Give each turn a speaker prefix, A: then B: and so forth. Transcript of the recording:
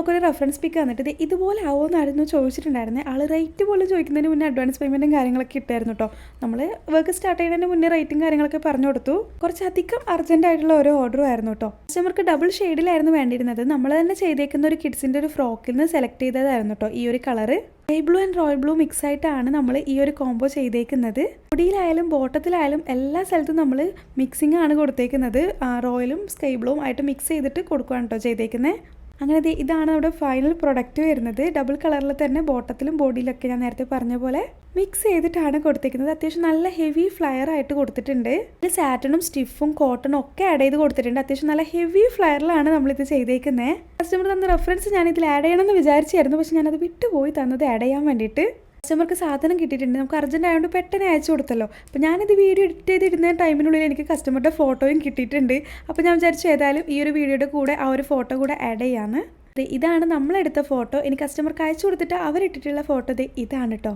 A: നമുക്കൊരു റെഫറൻസ് പിക്ക് തന്നിട്ട് ഇത് ഇതുപോലെ ആവുമെന്നായിരുന്നു ചോദിച്ചിട്ടുണ്ടായിരുന്നത് ആൾ റേറ്റ് പോലും ചോദിക്കുന്നതിന് മുന്നേ അഡ്വാൻസ് പേയ്മെന്റും കാര്യങ്ങളൊക്കെ ഇട്ടായിരുന്നു കേട്ടോ നമ്മൾ വർക്ക് സ്റ്റാർട്ട് ചെയ്യുന്നതിന് മുന്നേ റേറ്റും കാര്യങ്ങളൊക്കെ പറഞ്ഞു കൊടുത്തു. കുറച്ചധികം അർജന്റ് ആയിട്ടുള്ള ഒരു ഓർഡറും ആയിരുന്നു കേട്ടോ കസ്റ്റമർക്ക് ഡബിൾ ഷെയ്ഡിലായിരുന്നു വേണ്ടിയിരുന്നത്. നമ്മൾ തന്നെ ചെയ്തേക്കുന്ന ഒരു കിഡ്സിന്റെ ഒരു ഫ്രോക്കിൽ നിന്ന് സെലക്ട് ചെയ്തതായിരുന്നു കേട്ടോ ഈ ഒരു colour sky blue and royal blue mix ആയിട്ടാണ് നമ്മൾ ഈ ഒരു കോംബോ ചെയ്തേക്കുന്നത്. മുടിയിലായാലും ബോട്ടത്തിലായാലും എല്ലാ സ്ഥലത്തും നമ്മൾ മിക്സിംഗ് ആണ് കൊടുത്തേക്കുന്നത്. റോയലും സ്കൈ ബ്ലൂവും ആയിട്ട് മിക്സ് ചെയ്തിട്ട് കൊടുക്കുകയാണ് കേട്ടോ ചെയ്തേക്കുന്നത് അങ്ങനെ ഇതാണ് നമ്മുടെ ഫൈനൽ പ്രൊഡക്റ്റ് വരുന്നത്. ഡബിൾ കളറിൽ തന്നെ ബോട്ടത്തിലും ബോഡിയിലൊക്കെ ഞാൻ നേരത്തെ പറഞ്ഞ പോലെ മിക്സ് ചെയ്തിട്ടാണ് കൊടുത്തിരിക്കുന്നത് അത്യാവശ്യം നല്ല ഹെവി ഫ്ലയർ ആയിട്ട് കൊടുത്തിട്ടുണ്ട്. ഇതിൽ സാറ്റണും സ്റ്റിഫും കോട്ടണും ഒക്കെ ആഡ് ചെയ്ത് കൊടുത്തിട്ടുണ്ട്. അത്യാവശ്യം നല്ല ഹെവി ഫ്ലയറിലാണ് നമ്മളിത് ചെയ്തേക്കുന്നത് കസ്റ്റമർ തന്ന റെഫറൻസ് ഞാൻ ഇതിൽ ആഡ് ചെയ്യണമെന്ന് വിചാരിച്ചായിരുന്നു. പക്ഷെ ഞാനത് വിട്ടുപോയി തന്നത് ആഡ് ചെയ്യാൻ വേണ്ടിയിട്ട്. കസ്റ്റമർക്ക് സാധനം കിട്ടിയിട്ടുണ്ട്. നമുക്ക് അർജന്റ് ആയതുകൊണ്ട് പെട്ടെന്ന് അയച്ചു കൊടുത്തല്ലോ. അപ്പോൾ ഞാനിത് വീഡിയോ എഡിറ്റ് ചെയ്തിരുന്ന ടൈമിനുള്ളിൽ എനിക്ക് കസ്റ്റമറുടെ ഫോട്ടോയും കിട്ടിയിട്ടുണ്ട്. അപ്പോൾ ഞാൻ വിചാരിച്ചു ഏതായാലും ഈ ഒരു വീഡിയോയുടെ കൂടെ ആ ഒരു ഫോട്ടോ കൂടെ ആഡ് ചെയ്യാമെന്ന് ഇതാണ് നമ്മളെടുത്ത ഫോട്ടോ. ഇനി കസ്റ്റമർക്ക് അയച്ചു കൊടുത്തിട്ട് അവരിട്ടിട്ടുള്ള ഫോട്ടോ ഇതാണ് കേട്ടോ